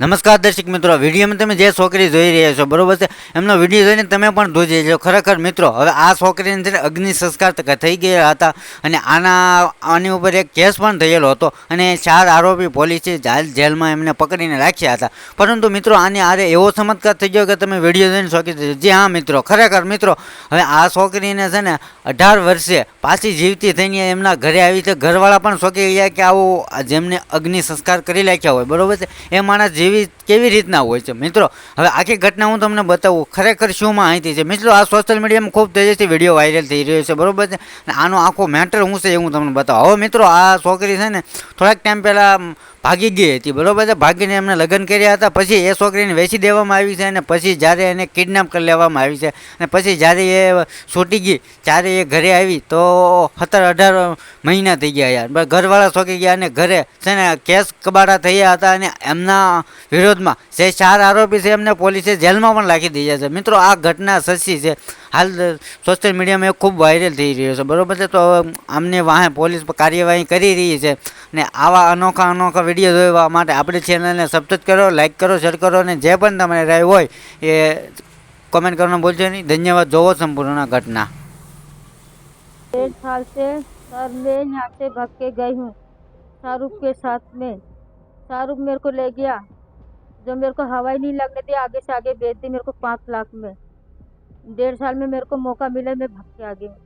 નમસ્કાર દર્શક મિત્રો, વિડીયોમાં તમે જે છોકરી જોઈ રહ્યા છો, બરોબર છે? એમનો વીડિયો જોઈને તમે પણ જોઈ જજો ખરેખર મિત્રો, હવે આ છોકરીને છે અગ્નિ સંસ્કાર થઈ ગયા હતા અને આના, આની ઉપર એક કેસ પણ થયેલો હતો અને ચાર આરોપી પોલીસે જેલ, જેલમાં એમને પકડીને રાખ્યા હતા. પરંતુ મિત્રો, આની આરે એવો ચમત્કાર થઈ ગયો કે તમે વીડિયો જોઈને શોકી થશો જી હા મિત્રો, ખરેખર મિત્રો, હવે આ છોકરીને છે ને અઢાર વર્ષે પાછી જીવતી થઈને એમના ઘરે આવી છે. ઘરવાળા પણ શોકી ગયા કે આવું જેમને અગ્નિ સંસ્કાર કરી નાખ્યા હોય, બરોબર છે? એ માણસ જેવી કેવી રીતના હોય છે? મિત્રો, હવે આખી ઘટના હું તમને બતાવું. ખરેખર શું માહિતી છે? મિત્રો, આ સોશિયલ મીડિયામાં ખૂબ તેજીથી વીડિયો વાયરલ થઈ રહ્યો છે, બરોબર છે? આનો આખો મેટર શું છે એ હું તમને બતાવું. હવે મિત્રો, આ છોકરી છે ને, થોડાક ટાઈમ પહેલાં ભાગી ગઈ હતી, બરાબર છે? ભાગીને એમને લગ્ન કર્યા હતા, પછી એ છોકરીને વેચી દેવામાં આવી છે અને પછી જ્યારે એને કિડનેપ કરી લેવામાં આવી છે અને પછી જ્યારે એ છૂટી ગઈ, ત્યારે એ ઘરે આવી તો સત્તર અઢાર મહિના થઈ ગયા યાર. ઘરવાળા છોકી ગયા અને ઘરે છે ને કેસ કબાડા થયા હતા અને એમના વિરોધમાં જે ચાર આરોપી છે એમને પોલીસે જેલમાં પણ રાખી દીધા છે. મિત્રો, આ ઘટના સચ્ચી છે. હાલ સોશિયલ મીડિયામાં એ ખૂબ વાયરલ થઈ રહ્યો છે બરોબર છે તો આમને વાહે પોલીસ પર કાર્યવાહી કરી રહી છે ને આવા અનોખા અનોખા વિડીયો જોવા માટે આપણી ચેનલને સબસ્ક્રાઈબ કરો લાઈક કરો શેર કરો અને જે પણ તમારે રાય હોય એ કોમેન્ટ કરવાનું ભૂલજો નહીં ધન્યવાદ જોવો સંપૂર્ણ ઘટના डेढ़ साल से सर मैं यहाँ से भाग के गई हूँ शाहरुख के साथ में शाहरुख मेरे को ले गया जो मेरे को हवाई नहीं लगने दी आगे से आगे भेज दी मेरे को पाँच लाख में डेढ़ साल में मेरे को मौका मिला मैं भाग के आ गई हूँ